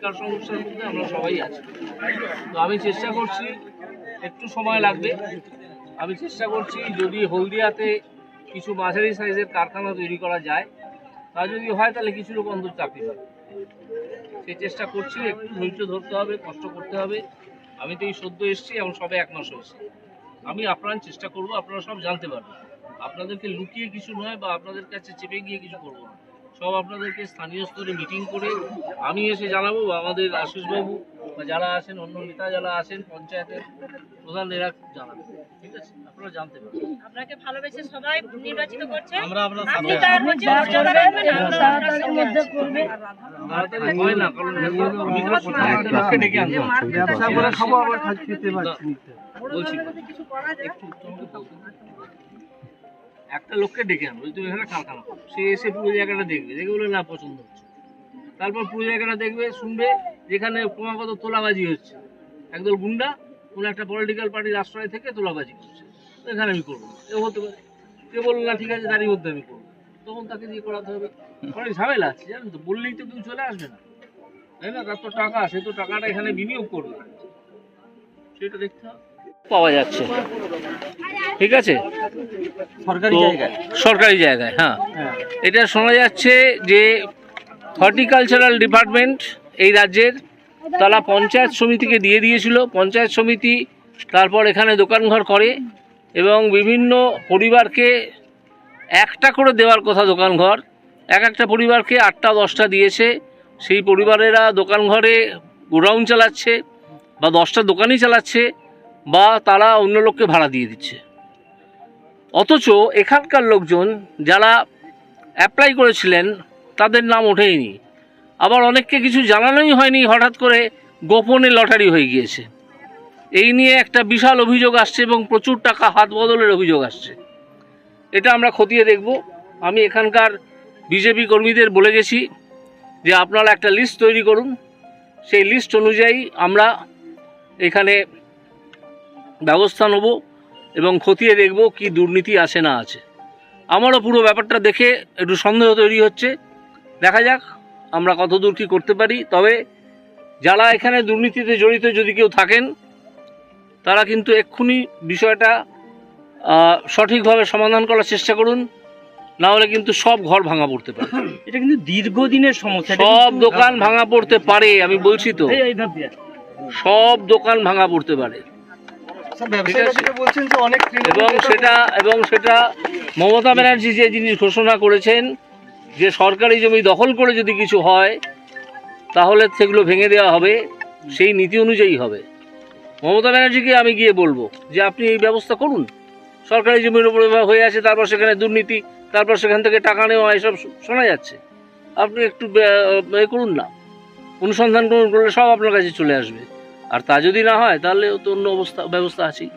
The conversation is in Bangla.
বেকার সমস্যার মধ্যে আমরা সবাই আছি। তো আমি চেষ্টা করছি, একটু সময় লাগবে। আমি চেষ্টা করছি যদি হলদিয়াতে কিছু মাঝারি সাইজের কারখানা তৈরি করা যায়, তা যদি হয় তাহলে কিছু লোক অন্তত চাকরি পাবে। সেই চেষ্টা করছি, একটু ধৈর্য ধরতে হবে, কষ্ট করতে হবে। আমি তো এই সদ্য এসেছি এবং সবে এক মাস হয়েছে। আমি আপনার চেষ্টা করব, আপনারা সব জানতে পারবেন। আপনাদেরকে লুকিয়ে কিছু নয় বা আপনাদের কাছে চেপে গিয়ে কিছু করব না। সব আপনাদেরকে স্থানীয় স্তরে মিটিং করে আমি এসে জানাব বা আমাদের আশিসবাবু বা যারা আছেন অন্য নেতা যারা আছেন পঞ্চায়েতের প্রধান এরা জানাবেন ঠিক আছে আপনারা জানতে পারবেন আপনাকে ভালোবেসে সবাই নির্বাচিত করছে আমরা আপনার হয় না কারণ। ব্যবসা করে খাব আবার খেতে পারছি বলছি একটু। একটা লোককে ডেকে আনব তুমি এখানে কারখানা করো। সে এসে পুরো জায়গাটা দেখবে, দেখে বলে না, পছন্দ হচ্ছে তারপর পুরো জায়গাটা দেখবে, শুনবে, যেখানে ক্রমাগত তোলাবাজি হচ্ছে। একদল গুন্ডা কোনো একটা পলিটিক্যাল পার্টির আশ্রয় থেকে তোলাবাজি করছে। এখানে আমি করব না। এ হতে পারে। কে বলল, না, ঠিক আছে, তারই মধ্যে আমি করব। তখন তাকে দিয়ে করাতে হবে। অনেক ঝামেলা আছে, জানেন তো? বললেই তো কেউ চলে আসবে না। তাই না? তার তো টাকা সে তো টাকাটা এখানে বিনিয়োগ করবে। সেটা দেখতে হবে। পাওয়া যাচ্ছে। ঠিক আছে? সরকারি জায়গায়? সরকারি জায়গায় হ্যাঁ। হ্যাঁ। এটা শোনা যাচ্ছে যে হর্টিকালচারাল ডিপার্টমেন্ট এই রাজ্যের তারা পঞ্চায়েত সমিতিকে দিয়ে দিয়েছিল। পঞ্চায়েত সমিতি তারপর এখানে দোকানঘর করে এবং বিভিন্ন পরিবারকে একটা করে দেওয়ার কথা দোকানঘর। এক একটা পরিবারকে আটটা দশটা দিয়েছে। সেই পরিবারেরা দোকানঘরে গোডাউন চালাচ্ছে বা দশটা দোকানই চালাচ্ছে। বা তারা অন্য লোককে ভাড়া দিয়ে দিচ্ছে। অথচ এখানকার লোকজন যারা অ্যাপ্লাই করেছিলেন, তাদের নাম ওঠেইনি। আবার অনেককে কিছু জানানোই হয়নি, হঠাৎ করে গোপনে লটারি হয়ে গিয়েছে। এই নিয়ে একটা বিশাল অভিযোগ আসছে এবং প্রচুর টাকা হাত বদলের অভিযোগ আসছে। এটা আমরা খতিয়ে দেখব। আমি এখানকার বিজেপি কর্মীদের বলে গেছি যে আপনারা একটা লিস্ট তৈরি করুন। সেই লিস্ট অনুযায়ী আমরা এখানে ব্যবস্থা নেব এবং খতিয়ে দেখব কি দুর্নীতি আছে না আছে। আমারও পুরো ব্যাপারটা দেখে একটু সন্দেহ তৈরি হচ্ছে। দেখা যাক আমরা কতদূর কী করতে পারি। তবে যারা এখানে দুর্নীতিতে জড়িত যদি কেউ থাকেন তারা কিন্তু এক্ষুনি বিষয়টা সঠিকভাবে সমাধান করার চেষ্টা করুন। না হলে কিন্তু সব ঘর ভাঙা পড়তে পারে। এটা কিন্তু দীর্ঘদিনের সমস্যা। সব দোকান ভাঙা পড়তে পারে আমি বলছি তো। সব দোকান ভাঙা পড়তে পারে। এবং সেটা এবং সেটা মমতা ব্যানার্জি যে জিনিস ঘোষণা করেছেন যে সরকারি জমি দখল করে যদি কিছু হয় তাহলে সেগুলো ভেঙে দেওয়া হবে সেই নীতি অনুযায়ী হবে। মমতা ব্যানার্জিকে আমি গিয়ে বলব যে আপনি এই ব্যবস্থা করুন। সরকারি জমির উপরে হয়ে আছে তারপর সেখানে দুর্নীতি তারপর সেখান থেকে টাকা নেওয়া এসব শোনা যাচ্ছে। আপনি একটু করুন না। অনুসন্ধান করুন করলে সব আপনার কাছে চলে আসবে। আর তা যদি না হয় তাহলে তো অন্য অবস্থা ব্যবস্থা আছেই।